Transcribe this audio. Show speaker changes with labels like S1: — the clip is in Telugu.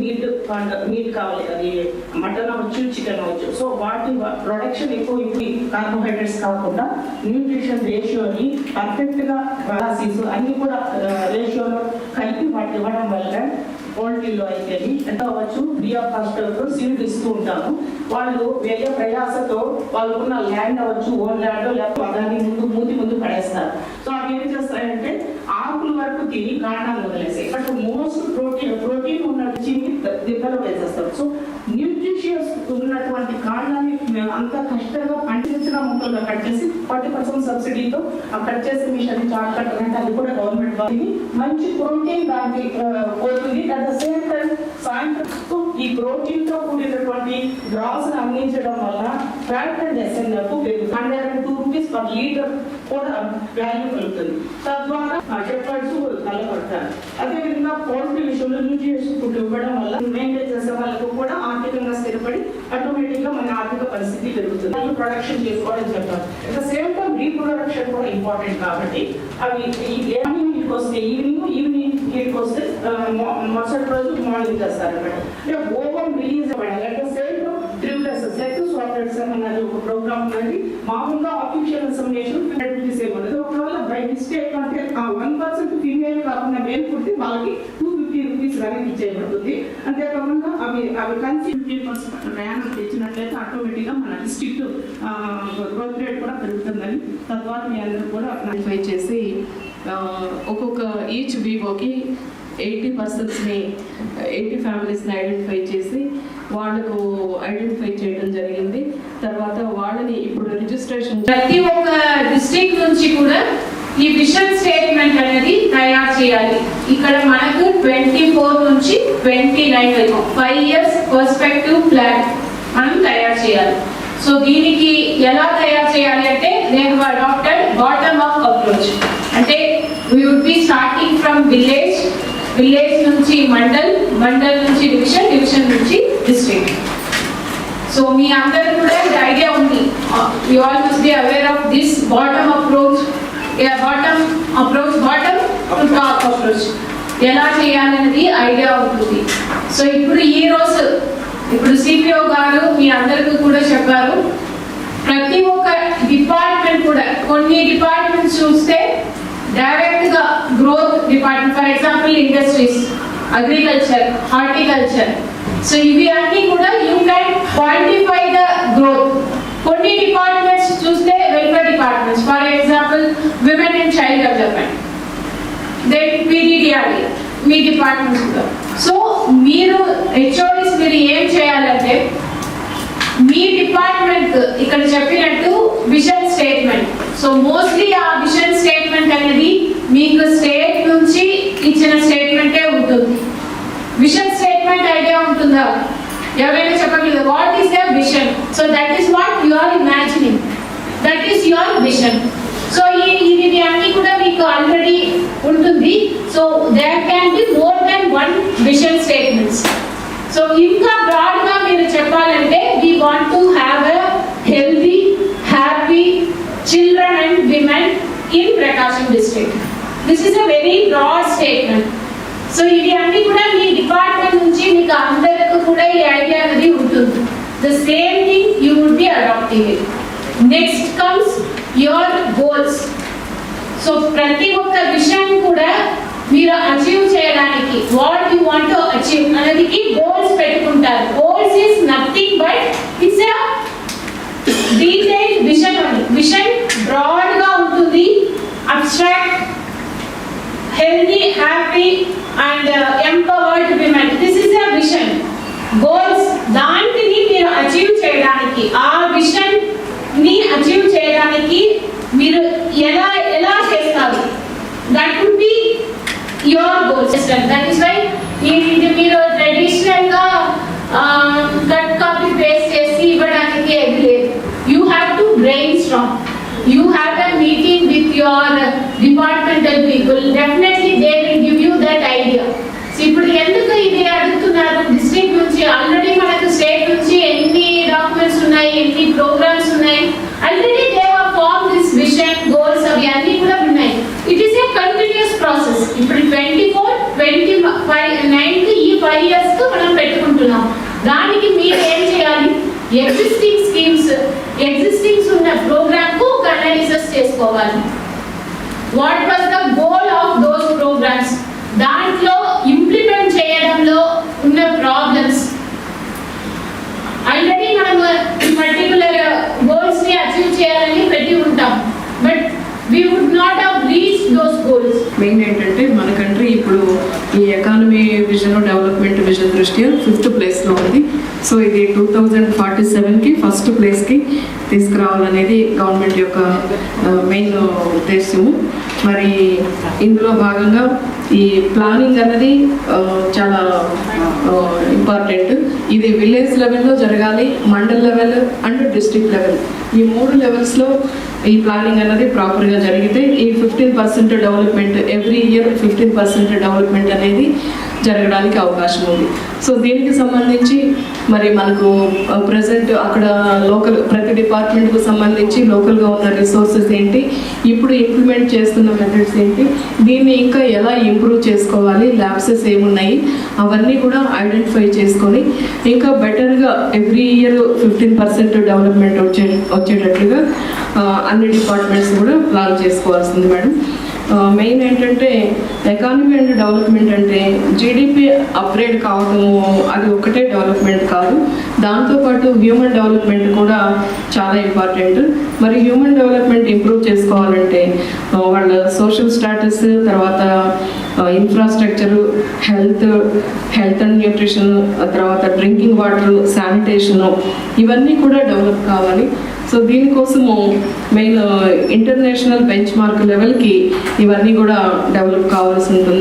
S1: మీట్ మీట్ కావాలి అది మటన్ అవ్వచ్చు చికెన్ అవ్వచ్చు సో వాటి ప్రొడక్షన్ ఎక్కువ ఇవి కార్బోహైడ్రేట్స్ కాకుండా న్యూట్రిషన్ రేషియోని పర్ఫెక్ట్గా బలాసీస్ అన్ని కూడా రేషియోలో కలిపి వాటి ఇవ్వడం వల్ల పోల్ట్రీలో అయితే ఎంత అవ్వచ్చు? బియా హాస్టల్తో సీడ్ ఇస్తూ ఉంటాము. వాళ్ళు వ్యయ ప్రయాసతో వాళ్ళకున్న ల్యాండ్ అవ్వచ్చు ఓన్ ల్యాండ్ లేకపోతే దాన్ని ముందు మూతి ముందు పడేస్తారు. సో అవి ఏం చేస్తాయంటే ఆకుల వరకు తిని కాండాలు వదిలేసాయి. బట్ మోస్ట్ ప్రోటీన్ ప్రోటీన్ ఉన్న రుచిని దిబ్బలో వేసేస్తారు. సో న్యూట్రిషియస్ ఉన్నటువంటి కాండాన్ని అంత కష్టంగా పండించిన మొక్కలుగా కట్ చేసి ఫార్టీ పర్సెంట్ సబ్సిడీతో ఆ కట్ చేసే మిషన్ చాట్ కట్ అంటే అది కూడా గవర్నమెంట్ వారికి మంచి ప్రోటీన్ దానికి పోతుంది. అట్ ద సేమ్ టైం సాయంత్రం ఈ ప్రోటీన్తో కూడినటువంటి గ్రాస్ అందించడం వల్ల fat and SNF hundred and two rupees per litre కూడా వాల్యూ కలుగుతుంది తద్వారా చెప్పాల్సి కలపడతారు అదేవిధంగా పౌల్ట్రీ విషయంలో న్యూట్రిషన్ ఫుడ్ ఇవ్వడం వల్ల మెయింటైన్ చేసే వాళ్ళకు కూడా ఆర్థికంగా స్థిరపడి ఆటోమేటిక్గా మన ఆర్థిక పరిస్థితి పెరుగుతుంది. వాళ్ళు ప్రొడక్షన్ చేసుకోవడం చెప్పారు. ఇక సేమ్ టైం రీప్రొడక్షన్ కూడా ఇంపార్టెంట్ కాబట్టి అవి మార్నింగ్ ఇంటికి వస్తే ఈవినింగ్ ఈవినింగ్ ఇంటికి వస్తే ఆ, మరుసటి రోజు మార్నింగ్ చేస్తారు అనమాట అంటే ఓవర్ రిలీజ్ అవ్వాలి అట్ ద సేమ్ టైం త్రిపులస్ సెక్స్ చేశాను అన్నది ఒక ప్రోగ్రామ్ ఉన్నది. మామూలుగా ఆఫీషియల్ ఇన్ఫర్మేషన్ రూపీస్ ఏమన్నది ఒకవేళ బై మిస్టేక్ అంటే ఆ వన్ పర్సెంట్ ఫీమేల్ కాకుండా మేల్ పుట్టి వాళ్ళకి టూ ఫిఫ్టీ రూపీస్ వెనక్కి ఇచ్చేయబడుతుంది. అంతేకాకుండా అవి అవి కలిసి ఫిఫ్టీ పర్సెంట్ ర్యాంక్ తెచ్చినట్లయితే ఆటోమేటిక్గా మన డిస్ట్రిక్ట్ గ్రోత్ రేట్ కూడా పెరుగుతుందని తద్వారా మీ అందరూ కూడా
S2: ఐడెంటిఫై చేసి ఒక్కొక్క ఈచ్ వివోకి ఎయిటీ పర్సన్స్ని ఎయిటీ ఫ్యామిలీస్ని ఐడెంటిఫై చేసి వాళ్ళకు ఐడెంటిఫై చేయడం జరిగింది. తర్వాత వాళ్ళని ఇప్పుడు రిజిస్ట్రేషన్
S3: ప్రతి ఒక్క డిస్ట్రిక్ట్ నుంచి కూడా ఈ విషన్ స్టేట్మెంట్ అనేది తయారు చేయాలి. ఇక్కడ మనకు ట్వంటీ ఫోర్ నుంచి ట్వంటీ నైన్ వరకు ఫైవ్ ఇయర్స్ పర్స్పెక్టివ్ ప్లాన్ మనం తయారు చేయాలి. సో దీనికి ఎలా తయారు చేయాలి అంటే నేను అడాప్టెడ్ బాటమ్ అప్ అప్రోచ్ అంటే we would be starting from village village నుంచి మండల్ మండల్ నుంచి డివిజన్ డివిజన్ నుంచి డిస్ట్రిక్ట్ సో మీ అందరికి కూడా ఇది ఐడియా ఉంది. You all must be aware of this bottom approach bottom approach bottom top approach ఎలా చేయాలనేది ఐడియా ఉంటుంది. సో ఇప్పుడు ఈ రోజు ఇప్పుడు సిపిఓ గారు మీ అందరికీ కూడా చెప్పారు. ప్రతి ఒక్క డిపార్ట్మెంట్ కూడా కొన్ని డిపార్ట్మెంట్స్ చూస్తే డైరెక్ట్గా growth department for example industries agriculture horticulture so ఇవి అన్ని కూడా you can quantify the growth కొన్ని డిపార్ట్మెంట్స్ చూస్తే welfare departments for example women and child development then PDDRD me departments కూడా. సో మీరు హెచ్ఓడిస్ మీరు ఏం చేయాలంటే మీ డిపార్ట్మెంట్ ఇక్కడ చెప్పినట్టు విజన్ స్టేట్మెంట్ సో మోస్ట్లీ ఆ విజన్ స్టేట్మెంట్ అనేది మీకు స్టేట్ నుంచి ఇచ్చిన స్టేట్మెంటే ఉంటుంది. విజన్ స్టేట్మెంట్ ఐడియా ఉంటుందా? ఎవరైనా చెప్పగలరు? What is the vision so that is what you are imagining that is your vision so ఈ ఇది అన్ని కూడా మీకు ఆల్రెడీ ఉంటుంది. So there can be more than one vision statements so ఇంకా బ్రాడ్గా మీరు చెప్పాలంటే we want to have a healthy happy children and women in Prakasam district this is a very broad statement so ఇది అన్ని కూడా మీ డిపార్ట్మెంట్ నుంచి మీకు అందరికి కూడా ఈ ఐడియా అనేది ఉంటుంది. The same thing you would be adapting it next comes your goals so ప్రతి ఒక్క విషయం కూడా మీరు అచీవ్ చేయడానికి what you want to achieve అనేది గోల్స్ పెట్టుకుంటారు. Goals is nothing but it's and empowered women this is a vision goals దాంటిని మీరు అచీవ్ చేయడానికి ఆ విషన్ని అచీవ్ చేయడానికి మీరు ఎలా ఎలా చేస్తారు? That would be your goals that is why ఇది మీరు ట్రెడిషనల్గా కట్ కాపీ పేస్ట్ చేసి ఇవ్వడానికి ఏది లేదు. You have to brainstorm you have a meeting with your departmental people definite they will give you that idea. So, ఇప్పుడు ఎందుకు ఇది అడుగుతున్నారు డిస్ట్రిక్ట్ నుంచి ఆల్రెడీ మనకు స్టేట్ నుంచి ఎన్ని డాక్యుమెంట్స్ ఉన్నాయి ఎన్ని ప్రోగ్రామ్స్ ఉన్నాయి already they have form this vision goals అవి అన్ని కూడా ఉన్నాయి it is a continuous process ఇప్పుడు twenty four twenty five nine ఈ ఫైవ్ ఇయర్స్కు మనం పెట్టుకుంటున్నాం. దానికి మీరు ఏం చేయాలి? ఎగ్జిస్టింగ్ స్కీమ్స్ ఎగ్జిస్టింగ్స్ ఉన్న ప్రోగ్రామ్కు ఒక అనాలిసిస్ చేసుకోవాలి. What was the goal of those programmes దాంట్లో ఇంప్లిమెంట్ చేయడంలో ఉన్న ప్రాబ్లమ్స్ ఆల్రెడీ మనం పర్టికులర్ గోల్స్ని అచీవ్ చేయాలని పెట్టి ఉంటాం. But we would not have reach those goals
S2: main ఏంటంటే మన విజన్ డెవలప్మెంట్ విజన్ దృష్ట్యా ఫిఫ్త్ ప్లేస్లో ఉంది. సో ఇది టూ థౌజండ్ ఫార్టీ సెవెన్కి ఫస్ట్ ప్లేస్కి తీసుకురావాలనేది గవర్నమెంట్ యొక్క మెయిన్ ఉద్దేశము. మరి ఇందులో భాగంగా ఈ ప్లానింగ్ అన్నది చాలా ఇంపార్టెంట్. ఇది విలేజ్ లెవెల్లో జరగాలి mandal level and district level. ఈ మూడు లెవెల్స్లో ఈ ప్లానింగ్ అన్నది ప్రాపర్గా జరిగితే ఈ fifteen percent development every year fifteen percent development అనేది జరగడానికి అవకాశం ఉంది. సో దీనికి సంబంధించి మరి మనకు ప్రజెంట్ అక్కడ లోకల్ ప్రతి డిపార్ట్మెంట్కు సంబంధించి లోకల్గా ఉన్న రిసోర్సెస్ ఏంటి ఇప్పుడు ఇంప్లిమెంట్ చేస్తున్న మెథడ్స్ ఏంటి దీన్ని ఇంకా ఎలా ఇంప్రూవ్ చేసుకోవాలి ల్యాబ్సెస్ ఏమున్నాయి అవన్నీ కూడా ఐడెంటిఫై చేసుకొని ఇంకా బెటర్గా every year fifteen percent development వచ్చే వచ్చేటట్లుగా అన్ని డిపార్ట్మెంట్స్ కూడా ప్లాన్ చేసుకోవాల్సింది మేడం మెయిన్ ఏంటంటే ఎకానమీ అండ్ డెవలప్మెంట్ అంటే జీడిపి అప్గ్రేడ్ కావడం అది ఒకటే డెవలప్మెంట్ కాదు. దాంతోపాటు హ్యూమన్ డెవలప్మెంట్ కూడా చాలా ఇంపార్టెంట్ మరి హ్యూమన్ డెవలప్మెంట్ ఇంప్రూవ్ చేసుకోవాలంటే వాళ్ళ సోషల్ స్టాటస్ తర్వాత infrastructure health health and nutrition తర్వాత డ్రింకింగ్ వాటర్ శానిటేషన్ ఇవన్నీ కూడా డెవలప్ కావాలి. సో దీనికోసము మెయిన్ ఇంటర్నేషనల్ బెంచ్ మార్క్ లెవెల్కి ఇవన్నీ కూడా డెవలప్ కావాల్సి ఉంటుంది.